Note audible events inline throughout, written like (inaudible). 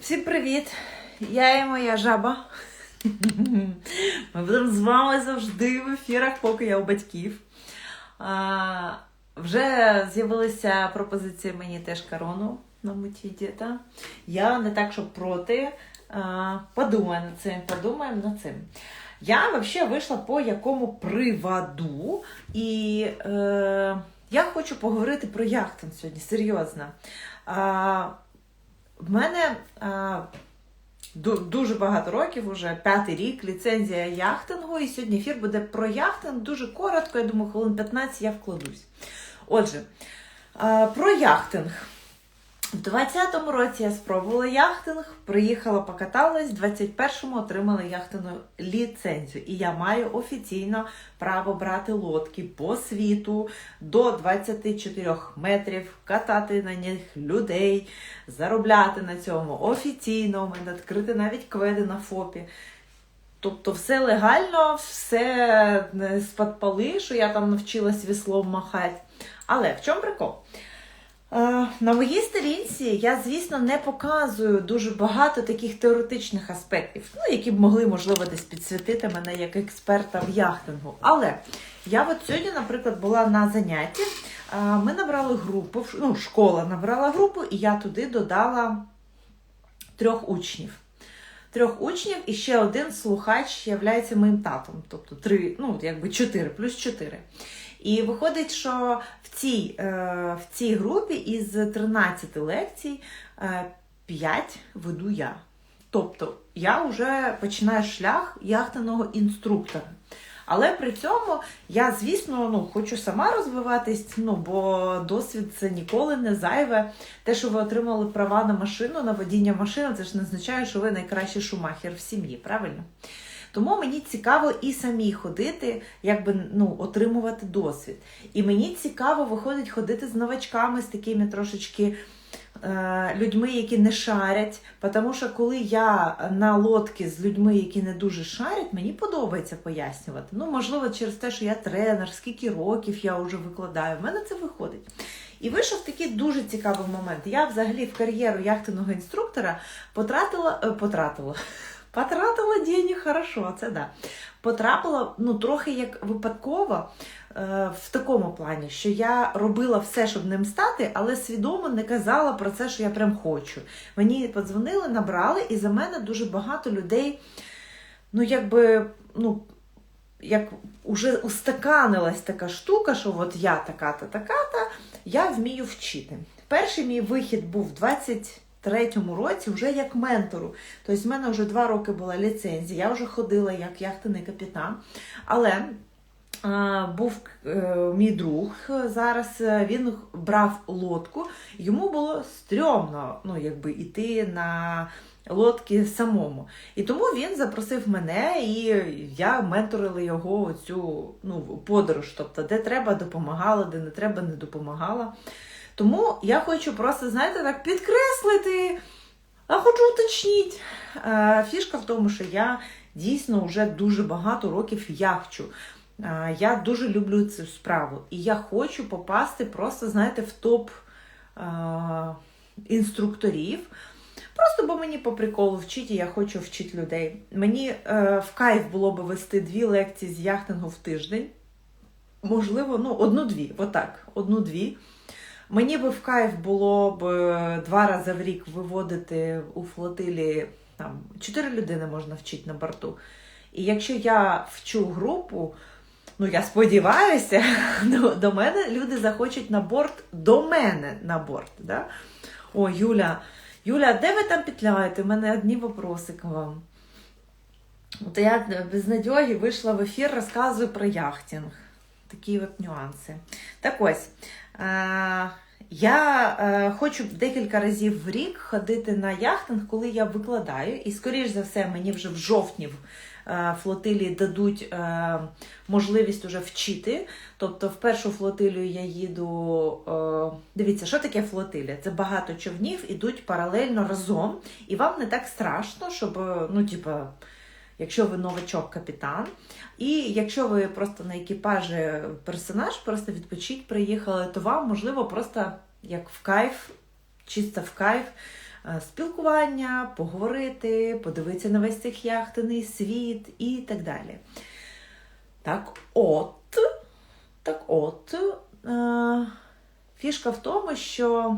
Всім привіт! Я і моя жаба. Ми будемо з вами завжди в ефірах, поки я у батьків. А, вже з'явилися пропозиції мені теж корону на мутіді. Та? Я не так, що проти. А, подумаю над цим, подумаємо над цим. Я взагалі вийшла по якому приводу, і е, я хочу поговорити про яхтинг сьогодні, серйозно. А, в мене а, дуже багато років, уже п'ятий рік, ліцензія яхтингу, і сьогодні ефір буде про яхтинг. Дуже коротко, я думаю, хвилин 15 я вкладусь. Отже, а, про яхтинг. В 20-му році я спробувала яхтинг, приїхала, покаталась, в 21-му отримала яхтинну ліцензію. І я маю офіційно право брати лодки по світу до 24 метрів, катати на них людей, заробляти на цьому офіційно. У мене відкрити навіть кведи на ФОПі. Тобто все легально, все не з-під що я там навчилась віслом махати. Але в чому прикол? Е, На моїй сторінці я, звісно, не показую дуже багато таких теоретичних аспектів, ну, які б могли, можливо, десь підсвітити мене як експерта в яхтингу. Але я от сьогодні, наприклад, була на занятті. е, Ми набрали групу, ну, школа набрала групу, і я туди додала трьох учнів. Трьох учнів і ще один слухач є моїм татом. Тобто три, ну, якби чотири, плюс чотири. І виходить, що в цій, е, в цій групі із 13 лекцій е, 5 веду я. Тобто я вже починаю шлях яхтаного інструктора. Але при цьому я, звісно, ну, хочу сама розвиватись, ну, бо досвід це ніколи не зайве. Те, що ви отримали права на машину, на водіння машини, це ж не означає, що ви найкращий шумахер в сім'ї, правильно? Тому мені цікаво і самі ходити, якби ну, отримувати досвід. І мені цікаво виходить ходити з новачками, з такими трошечки е, людьми, які не шарять. Тому що коли я на лодці з людьми, які не дуже шарять, мені подобається пояснювати. Ну, можливо, через те, що я тренер, скільки років я вже викладаю, в мене це виходить. І вийшов такий дуже цікавий момент. Я взагалі в кар'єру яхтинного інструктора потратила, е, потратила. Потратила денег хорошо, це да. Потрапила ну, трохи як випадково е, в такому плані, що я робила все, щоб ним стати, але свідомо не казала про це, що я прям хочу. Мені подзвонили, набрали, і за мене дуже багато людей, ну, якби, ну, як уже устаканилась така штука, що от я така-та, така-та, я вмію вчити. Перший мій вихід був 20 третьому році вже як ментору. Тобто в мене вже два роки була ліцензія, я вже ходила як яхтений капітан. Але був е, мій друг зараз, е, він брав лодку, йому було стрьомно ну, якби, йти на лодки самому. І тому він запросив мене, і я менторила його цю ну, подорож. Тобто, де треба, допомагала, де не треба, не допомагала. Тому я хочу просто, знаєте, так підкреслити, а хочу уточнити. Е, Фішка в тому, що я дійсно вже дуже багато років яхчу. Е, Я дуже люблю цю справу. І я хочу попасти просто, знаєте, в топ е, інструкторів. Просто бо мені по приколу вчити, і я хочу вчити людей. Мені е, в кайф було би вести дві лекції з яхтингу в тиждень. Можливо, ну, одну-дві, отак, одну-дві. Мені би в кайф було б е, два рази в рік виводити у флотилі там чотири людини можна вчити на борту. І якщо я вчу групу, ну я сподіваюся, (laughs) до, до мене люди захочуть на борт до мене на борт. Да? О, Юля, Юля, де ви там петляєте? У мене одні вопроси к вам. От я без надьоги вийшла в ефір, розказую про яхтинг. Такі от нюанси. Так ось. Я е, хочу декілька разів в рік ходити на яхтинг, коли я викладаю. І, скоріш за все, мені вже в жовтні е, флотилії дадуть е, можливість уже вчити. Тобто, в першу флотилію я їду. Е, дивіться, що таке флотилія? Це багато човнів ідуть паралельно разом, і вам не так страшно, щоб, е, ну, типа. Якщо ви новачок капітан, і якщо ви просто на екіпажі персонаж, просто відпочить приїхали, то вам можливо просто як в кайф, чисто в кайф, е, спілкування, поговорити, подивитися на весь цей яхтений світ і так далі. Так от, так от, е, фішка в тому, що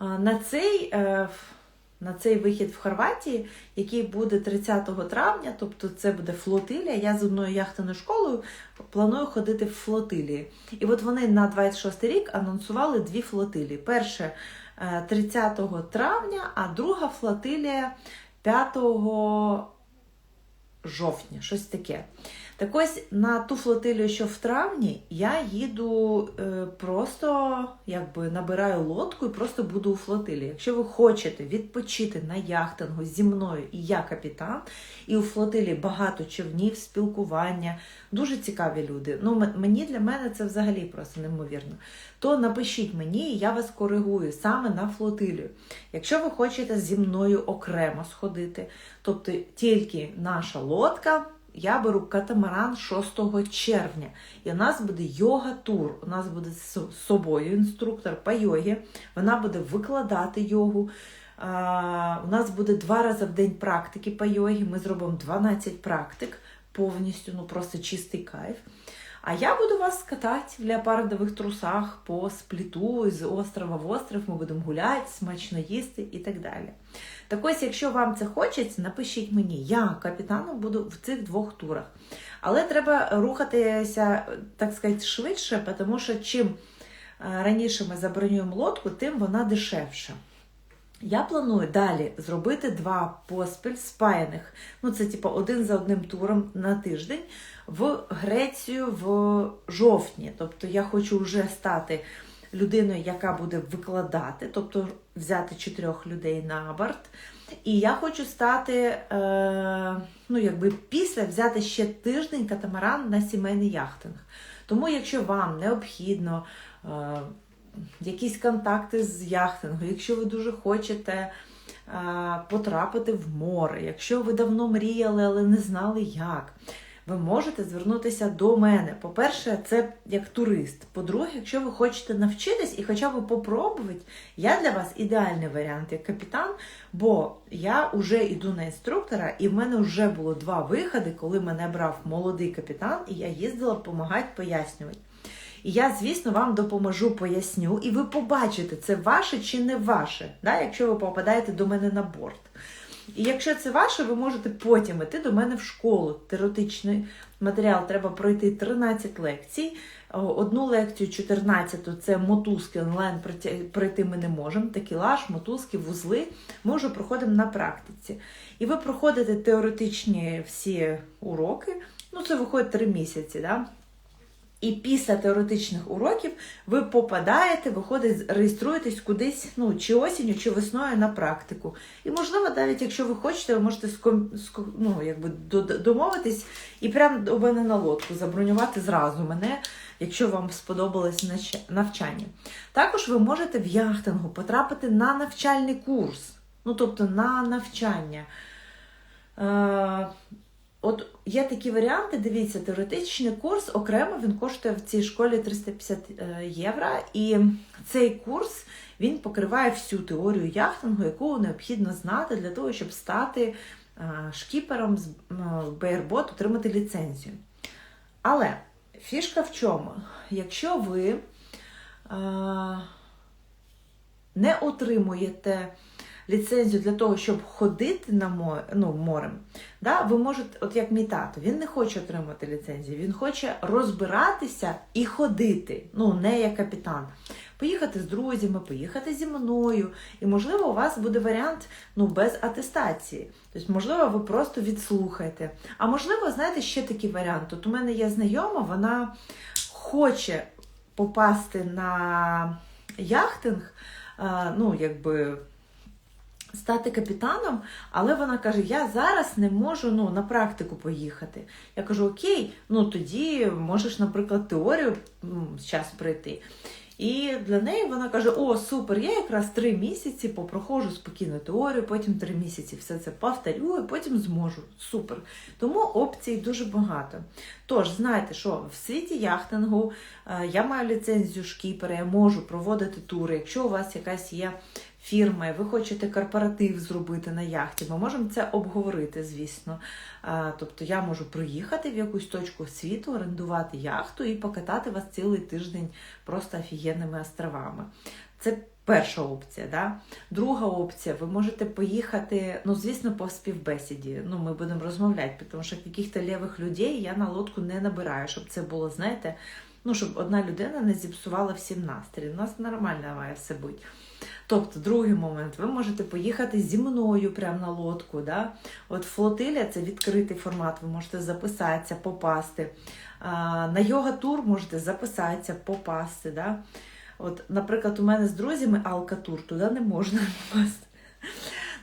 е, на цей, на цей вихід в Хорватії, який буде 30 травня, тобто це буде флотилія, я з одною яхтеною школою планую ходити в флотилії. І от вони на 26 рік анонсували дві флотилії. Перше е, 30 травня, а друга флотилія 5 жовтня, щось таке. Так ось на ту флотилію, що в травні, я їду е, просто якби набираю лодку і просто буду у флотилії. Якщо ви хочете відпочити на яхтингу зі мною і я капітан, і у флотилії багато човнів, спілкування, дуже цікаві люди. Ну, мені для мене це взагалі просто неймовірно. То напишіть мені, і я вас коригую саме на флотилію. Якщо ви хочете зі мною окремо сходити, тобто тільки наша лодка. Я беру катамаран 6 червня, і у нас буде йога-тур. У нас буде з собою інструктор по йогі. Вона буде викладати йогу. У нас буде два рази в день практики по йогі. Ми зробимо 12 практик повністю, ну просто чистий кайф. А я буду вас катати в леопардових трусах по спліту з острова в остров. Ми будемо гуляти, смачно їсти і так далі. Так ось, якщо вам це хочеться, напишіть мені, я капітаном буду в цих двох турах. Але треба рухатися, так сказати, швидше, тому що чим е, раніше ми забронюємо лодку, тим вона дешевша. Я планую далі зробити два поспіль спаяних. Ну, це типу один за одним туром на тиждень в Грецію в жовтні. Тобто я хочу вже стати людиною, яка буде викладати, тобто взяти чотирьох людей на борт. І я хочу стати, е, ну, якби після взяти ще тиждень катамаран на сімейний яхтинг. Тому, якщо вам необхідно е, якісь контакти з яхтингу, якщо ви дуже хочете потрапити в море, якщо ви давно мріяли, але не знали як, ви можете звернутися до мене. По-перше, це як турист. По-друге, якщо ви хочете навчитись і хоча б попробувати, я для вас ідеальний варіант як капітан, бо я вже йду на інструктора, і в мене вже було два виходи, коли мене брав молодий капітан, і я їздила допомагати пояснювати. І я, звісно, вам допоможу, поясню, і ви побачите, це ваше чи не ваше, да, якщо ви попадаєте до мене на борт. І якщо це ваше, ви можете потім йти до мене в школу. Теоретичний матеріал треба пройти 13 лекцій. Одну лекцію 14 це мотузки онлайн пройти ми не можемо. Такілаж, мотузки, вузли. Ми вже проходимо на практиці. І ви проходите теоретичні всі уроки. Ну, це виходить 3 місяці. Да? І після теоретичних уроків ви попадаєте, виходить, реєструєтесь кудись, ну, чи осінню, чи весною на практику. І, можливо, навіть якщо ви хочете, ви можете ском, ну, якби домовитись і прямо у мене на лодку забронювати зразу мене, якщо вам сподобалось навчання. Також ви можете в яхтингу потрапити на навчальний курс, ну, тобто на навчання. От є такі варіанти, дивіться, теоретичний курс окремо він коштує в цій школі 350 е, євро. І цей курс він покриває всю теорію яхтингу, яку необхідно знати для того, щоб стати е, шкіпером з БРБОТ, отримати ліцензію. Але фішка в чому? Якщо ви е, не отримуєте ліцензію для того, щоб ходити на море, ну, морем, да, ви можете, от як мій тато, він не хоче отримати ліцензію, він хоче розбиратися і ходити, ну, не як капітан. Поїхати з друзями, поїхати зі мною. І, можливо, у вас буде варіант ну, без атестації. Тобто, можливо, ви просто відслухаєте. А можливо, знаєте, ще такий варіант. От у мене є знайома, вона хоче попасти на яхтинг, ну, якби стати капітаном, але вона каже: Я зараз не можу ну, на практику поїхати. Я кажу, окей, ну тоді можеш, наприклад, теорію ну, час пройти. І для неї вона каже: О, супер! Я якраз три місяці попроходжу спокійно теорію, потім три місяці все це повторю, і потім зможу. Супер. Тому опцій дуже багато. Тож, знаєте, що в світі яхтингу е, я маю ліцензію шкіпера, я можу проводити тури. Якщо у вас якась є фірми, ви хочете корпоратив зробити на яхті, ми можемо це обговорити, звісно. Тобто я можу приїхати в якусь точку світу, орендувати яхту і покатати вас цілий тиждень просто офігенними островами. Це перша опція. Да? Друга опція, ви можете поїхати, ну, звісно, по співбесіді. Ну, ми будемо розмовляти, тому що яких-то лівих людей я на лодку не набираю, щоб це було, знаєте, ну, щоб одна людина не зіпсувала всім настрій. У нас нормально має все бути. Тобто, другий момент, ви можете поїхати зі мною прямо на лодку. Да? От флотилія це відкритий формат, ви можете записатися, попасти. А, на йога-тур можете записатися, попасти. Да? От, наприклад, у мене з друзями алкатур, туди не можна (laughs) попасти.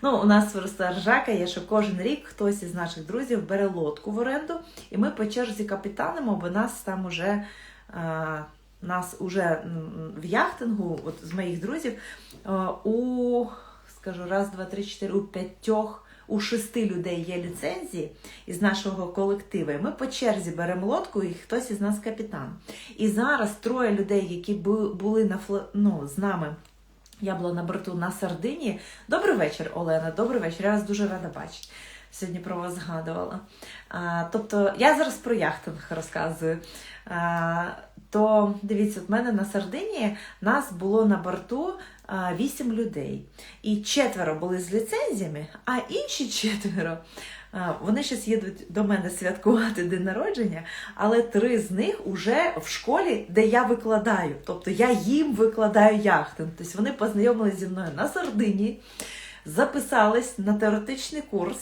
Ну, у нас просто ржака є, що кожен рік хтось із наших друзів бере лодку в оренду, і ми по черзі капітанимо, бо нас там уже. Нас уже в яхтингу, от з моїх друзів, у скажу раз, два, три, чотири, у п'ятьох, у шести людей є ліцензії із нашого колективу. І ми по черзі беремо лодку, і хтось із нас капітан. І зараз троє людей, які були на ну, з нами. Я була на борту на Сардині. Добрий вечір, Олена. Добрий вечір. Я вас дуже рада бачити. Сьогодні про вас згадувала. А, тобто, я зараз про яхтинг розказую. А, то дивіться, от мене на Сардинії нас було на борту а, 8 людей. І четверо були з ліцензіями, а інші четверо. Вони зараз їдуть до мене святкувати день народження, але три з них уже в школі, де я викладаю. Тобто я їм викладаю яхтинг. Тобто вони познайомилися зі мною на Сардині, записались на теоретичний курс.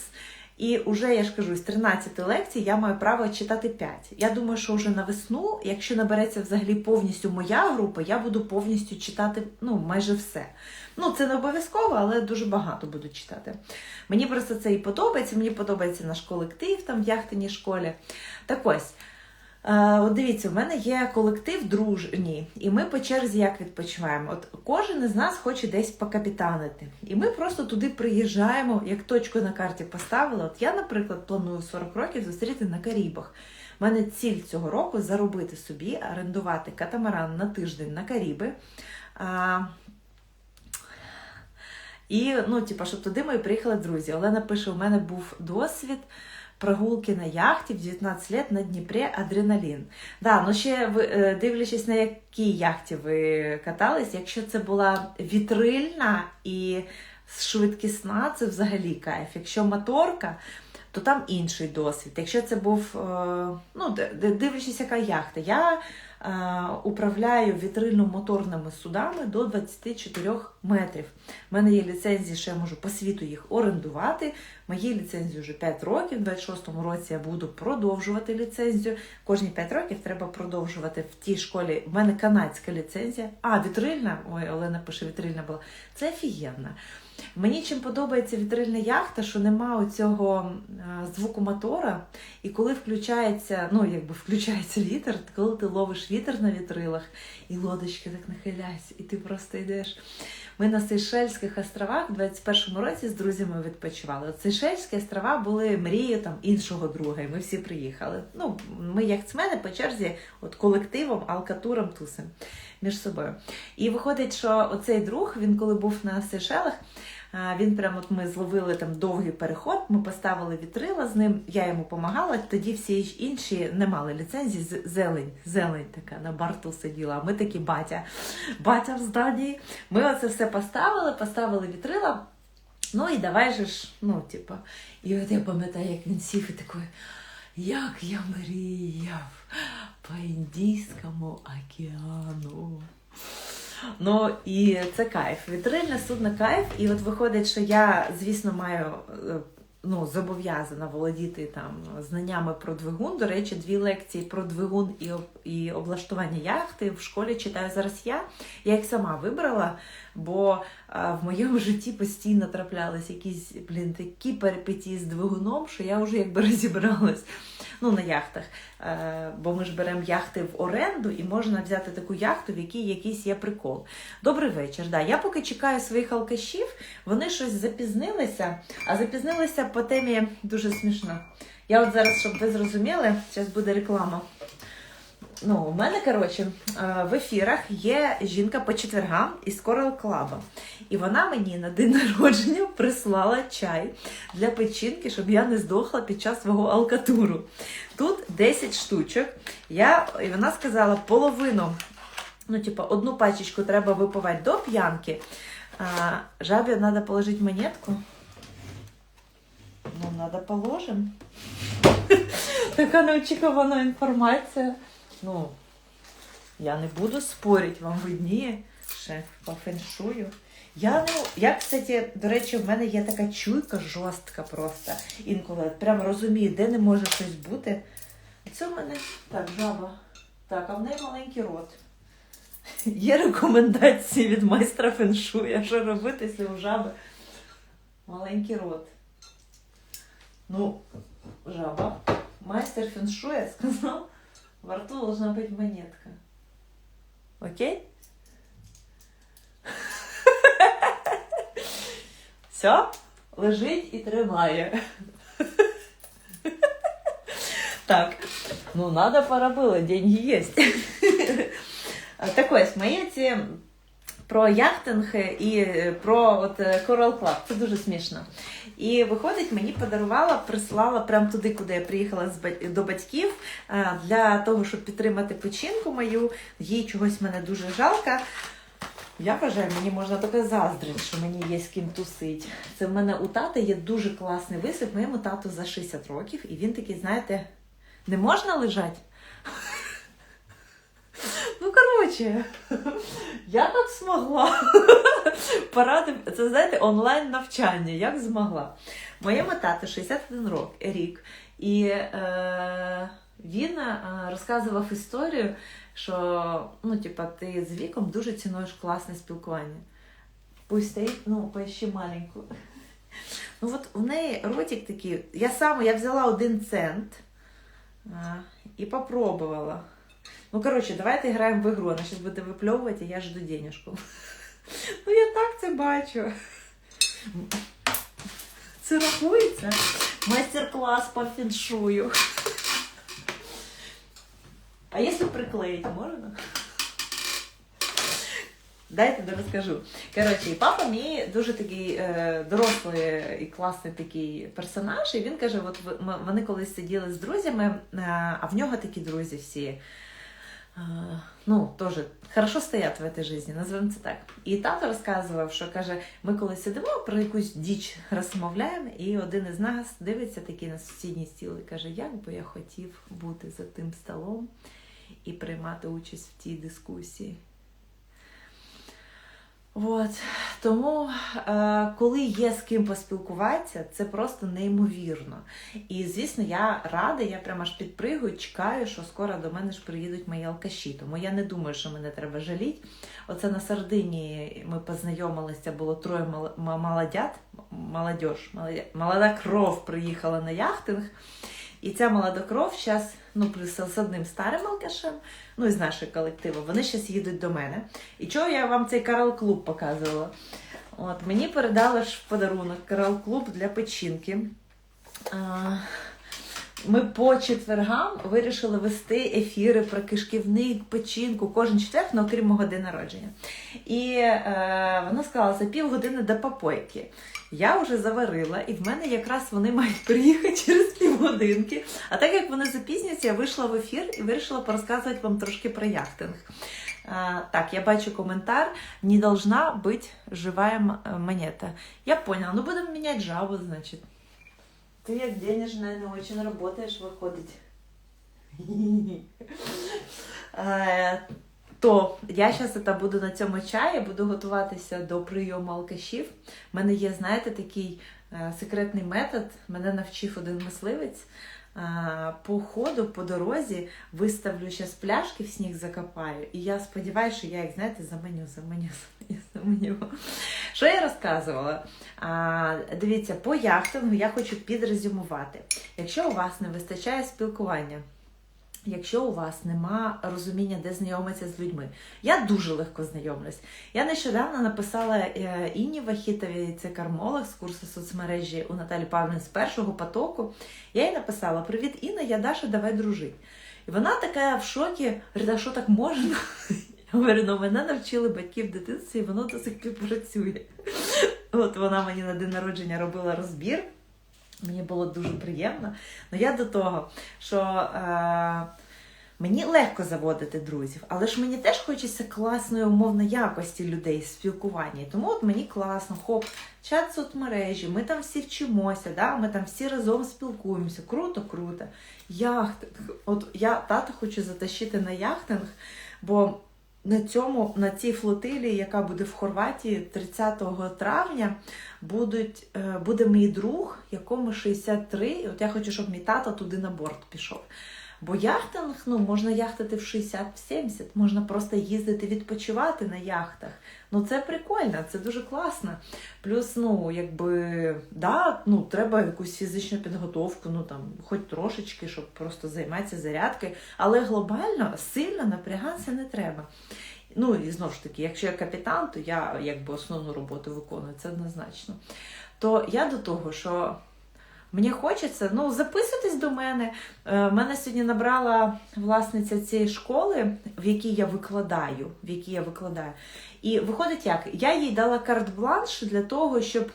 І вже я ж кажу, з 13 лекцій я маю право читати 5. Я думаю, що вже на весну, якщо набереться взагалі повністю моя група, я буду повністю читати ну, майже все. Ну, це не обов'язково, але дуже багато буду читати. Мені просто це і подобається, мені подобається наш колектив там в яхтиній школі. Так ось. Е, От дивіться, у мене є колектив дружній, і ми по черзі як відпочиваємо. От кожен із нас хоче десь покапітанити. І ми просто туди приїжджаємо, як точку на карті поставили. От я, наприклад, планую 40 років зустріти на Карібах. У мене ціль цього року заробити собі, орендувати катамаран на тиждень на Каріби. А, і, ну, типа, щоб туди ми приїхали друзі. Олена пише: у мене був досвід прогулки на яхті в 19 лет на Дніпрі адреналін. Да, ну ще ви е, дивлячись, на якій яхті ви катались, якщо це була вітрильна і швидкісна, це взагалі кайф. Якщо моторка, то там інший досвід. Якщо це був, е, ну, дивлячись, яка яхта. Я е, управляю вітрильно-моторними судами до 24 метрів. У мене є ліцензії, що я можу по світу їх орендувати. Моїй ліцензії вже 5 років. У 26-му році я буду продовжувати ліцензію. Кожні 5 років треба продовжувати в тій школі. У мене канадська ліцензія. А, вітрильна. Ой, Олена пише, вітрильна була. Це офігенно. Мені чим подобається вітрильна яхта, що нема оцього е, звуку мотора, і коли включається, ну якби включається вітер, коли ти ловиш вітер на вітрилах, і лодочки так нахиляються, і ти просто йдеш. Ми на Сейшельських островах в 21-му році з друзями відпочивали. От Сейшельські острова були мрією там іншого друга, і ми всі приїхали. Ну, ми як цмени, по черзі, от колективом, алкатуром тусим між собою. І виходить, що оцей друг, він коли був на Сейшелах, він прямо от ми зловили там довгий переход, ми поставили вітрила з ним, я йому допомагала. Тоді всі інші не мали ліцензії. Зелень, зелень така на борту сиділа. А ми такі батя, батя в зданні. Ми оце все поставили, поставили вітрила. Ну і давай же ж, ну, типу, і от я пам'ятаю, як він сів і такий, як я мріяв по Індійському океану. Ну і це кайф. Вітрильне судно кайф. І от виходить, що я, звісно, маю е, ну, зобов'язана володіти там знаннями про двигун. До речі, дві лекції про двигун і, об- і облаштування яхти в школі читаю зараз я. Я їх сама вибрала, бо а, в моєму житті постійно траплялись якісь блін, такі перипетії з двигуном, що я вже якби (laughs) розібралась ну, на яхтах. Е, бо ми ж беремо яхти в оренду і можна взяти таку яхту, в якій якийсь є прикол. Добрий вечір. Да, я поки чекаю своїх алкашів, вони щось запізнилися, а запізнилися по темі дуже смішно. Я от зараз, щоб ви зрозуміли, зараз буде реклама. Ну, у мене, коротше, е, в ефірах є жінка по четвергам із Coral Club. І вона мені на день народження прислала чай для печінки, щоб я не здохла під час свого алкатуру. Тут 10 штучок. Я, і вона сказала, половину, ну, типа, одну пачечку треба випивати до п'янки. Жабі треба положити монетку. Ну, треба положимо. (laughs) Така неочікувана інформація. Ну, я не буду спорити, вам видніє ще по феншую. Я не. Я, кстати, до речі, в мене є така чуйка жорстка просто. Інколи прям розумію, де не може щось бути. Це в мене так, жаба. Так, а в неї маленький рот. (laughs) Є рекомендації від майстра феншуя, що робити, якщо у жаби маленький рот. Ну, жаба. Мастер феншуя сказал, во рту должна быть монетка. Окей? Все, лежить і тримає. Так, ну надо поробила, деньги есть. Так ось, мої ці про яхтинг і про от е, Coral Club. Це дуже смішно. І виходить, мені подарувала, прислала прямо туди, куди я приїхала з до батьків е, для того, щоб підтримати печінку мою. Їй чогось мене дуже жалко. Я вважаю, мені можна таке заздрити, що мені є з ким тусить. Це в мене у тата є дуже класний вислів. Моєму тату за 60 років, і він такий, знаєте, не можна лежати? Ну, коротше, (laughs) я так змогла. (laughs) Поради, це знаєте, онлайн навчання, як змогла. Моєму тату 61 рок, рік, і е, він е, розказував історію, що ну, типа, ти з віком дуже цінуєш класне спілкування. Пусть стоїть, ну, поїщи маленьку. Ну, от у неї ротик такий. Я сама я взяла один цент а, і попробувала. Ну, коротше, давайте граємо в ігру. Вона зараз буде випльовувати, а я жду денежку. (laughs) Ну, я так це бачу. Це рахується. Майстер-клас по фіншую. А якщо приклеїти, можна? Дайте розкажу. Коротше, і папа мій дуже такий е, дорослий і класний такий персонаж. І він каже: от вони колись сиділи з друзями, е, а в нього такі друзі всі. Ну, тоже хорошо стоять в этой житті, називаємо це так. І тато розказував, що каже, ми коли сидимо про якусь діч розмовляємо, і один із нас дивиться такий на сусідній стіл і каже, як би я хотів бути за тим столом і приймати участь в тій дискусії. От. Тому, е, коли є з ким поспілкуватися, це просто неймовірно. І звісно, я рада, я прямо аж підпригую, чекаю, що скоро до мене ж приїдуть мої алкаші. Тому я не думаю, що мене треба жаліти. Оце на Сардинії ми познайомилися, було троє молодят, молодя- молода кров приїхала на яхтинг. І ця молода кров зараз, ну, плюс з одним старим алкашем, ну, із нашого колективу, вони зараз їдуть до мене. І чого я вам цей Карл клуб показувала? От, мені передали ж в подарунок Карл клуб для печінки. Ми по четвергам вирішили вести ефіри про кишківник, печінку кожен четверг, ну, окрім мого день народження. І е, вона сказала, за півгодини до попойки. Я вже заварила, і в мене якраз вони мають приїхати (laughs) через півгодинки. А так як вони запізняться, я вийшла в ефір і вирішила порозказувати вам трошки про яхтинг. А, так, я бачу коментар. Не должна быть живая э, монета. Я поняла. Ну, будем менять жабу, значит. Ты як денежная, не очень работаешь, выходить. Е, (laughs) То я зараз буду на цьому чаї, буду готуватися до прийому алкашів. У мене є, знаєте, такий е, секретний метод. Мене навчив один мисливець. По ходу, по дорозі виставлю зараз пляшки, в сніг закопаю. І я сподіваюся, що я їх, знаєте, заменю, заменю, (laughs) заменю, заменю. Що я розказувала? А, дивіться, по яхтингу я хочу підрезюмувати. Якщо у вас не вистачає спілкування, Якщо у вас нема розуміння, де знайомитися з людьми, я дуже легко знайомлюсь. Я нещодавно написала е, Інні Вахітові, це кармолог з курсу соцмережі у Наталі Павлівни з першого потоку. Я їй написала: Привіт, Інна, я Даша, давай дружити. І вона така в шокі, а що так можна? Я говорю, ну мене навчили батьки в дитинстві, і воно до сих пір працює. От вона мені на день народження робила розбір. Мені було дуже приємно. Ну я до того, що е, мені легко заводити друзів, але ж мені теж хочеться класної умовно якості людей спілкування. Тому от мені класно, хоп, чат соцмережі, ми там всі вчимося, да? ми там всі разом спілкуємося. Круто, круто. Яхтинг. От я тата хочу затащити на яхтинг, бо на цьому, на цій флотилії, яка буде в Хорватії 30 травня, будуть, е, буде мій друг, якому 63. І от я хочу, щоб мій тато туди на борт пішов. Бо яхтинг, ну, можна яхтати в 60-70, можна просто їздити відпочивати на яхтах. Ну це прикольно, це дуже класно. Плюс, ну, якби, да, ну, треба якусь фізичну підготовку, ну там, хоч трошечки, щоб просто займатися зарядкою, але глобально сильно напрягатися не треба. Ну і знову ж таки, якщо я капітан, то я якби основну роботу виконую, це однозначно. То я до того, що мені хочеться, ну, записуйтесь до мене. Е, Мене сьогодні набрала власниця цієї школи, в якій я викладаю. В якій я викладаю. І виходить як? Я їй дала карт-бланш для того, щоб.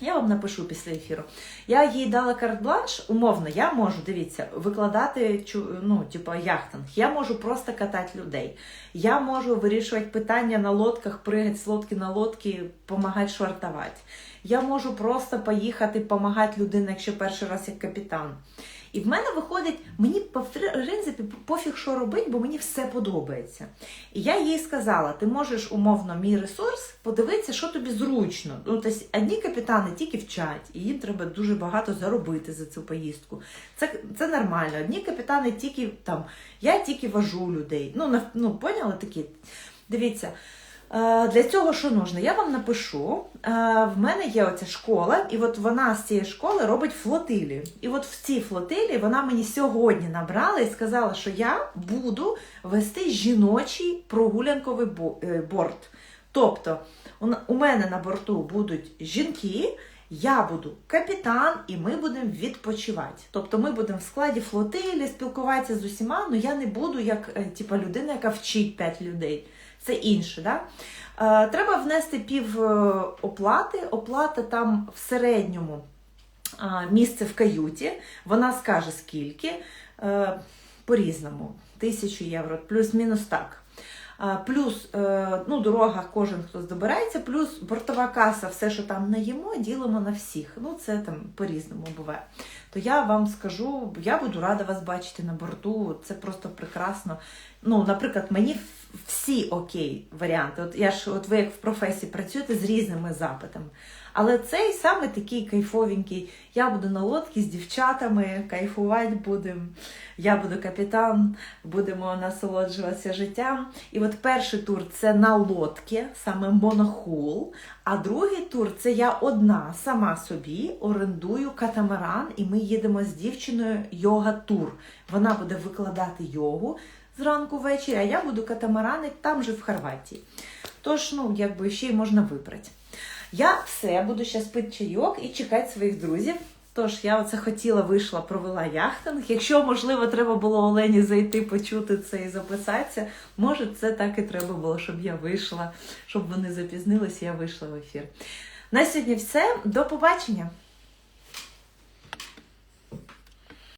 Я вам напишу після ефіру. Я їй дала карт-бланш, умовно, я можу, дивіться, викладати ну, типу, яхтинг. Я можу просто катати людей. Я можу вирішувати питання на лодках, пригати з лодки на лодки, допомагати швартувати. Я можу просто поїхати, допомагати людині, якщо перший раз як капітан. І в мене виходить, мені по принципі пофіг, що робити, бо мені все подобається. І я їй сказала: ти можеш умовно мій ресурс подивитися, що тобі зручно. Ну, тобто, одні капітани тільки вчать, і їм треба дуже багато заробити за цю поїздку. Це, це нормально. Одні капітани тільки там, я тільки вожу людей. Ну, ну поняли такі? Дивіться. Е, Для цього що нужно? Я вам напишу. Е, В мене є оця школа, і от вона з цієї школи робить флотилію. І от в цій флотилії вона мені сьогодні набрала і сказала, що я буду вести жіночий прогулянковий е, борт. Тобто, у мене на борту будуть жінки. Я буду капітан, і ми будемо відпочивати. Тобто ми будемо в складі флотилі, спілкуватися з усіма, але я не буду як типа, людина, яка вчить 5 людей. Це інше. Да? Е, треба внести пів е, оплати. Оплата там в середньому місце в каюті. Вона скаже скільки. Е, по-різному. Тисячу євро, плюс-мінус так. Плюс ну, дорога, кожен хто здобирається, плюс бортова каса, все, що там наїмо, ділимо на всіх. Ну, це там по-різному буває. То я вам скажу, я буду рада вас бачити на борту. Це просто прекрасно. Ну, наприклад, мені всі окей варіанти. От я ж, от ви як в професії працюєте з різними запитами. Але цей саме такий кайфовенький. Я буду на лодці з дівчатами, кайфувати будемо. Я буду капітан, будемо насолоджуватися життям. І от перший тур це на лодці, саме монохул. А другий тур це я одна сама собі орендую катамаран, і ми їдемо з дівчиною йога-тур. Вона буде викладати йогу зранку ввечері, а я буду катамарани там же в Хорватії. Тож, ну, якби ще й можна вибрати. Я все буду зараз пити чайок і чекати своїх друзів. Тож я оце хотіла, вийшла, провела яхтинг. Якщо, можливо, треба було Олені зайти, почути це і записатися, може, це так і треба було, щоб я вийшла, щоб вони запізнилися, я вийшла в ефір. На сьогодні все. До побачення!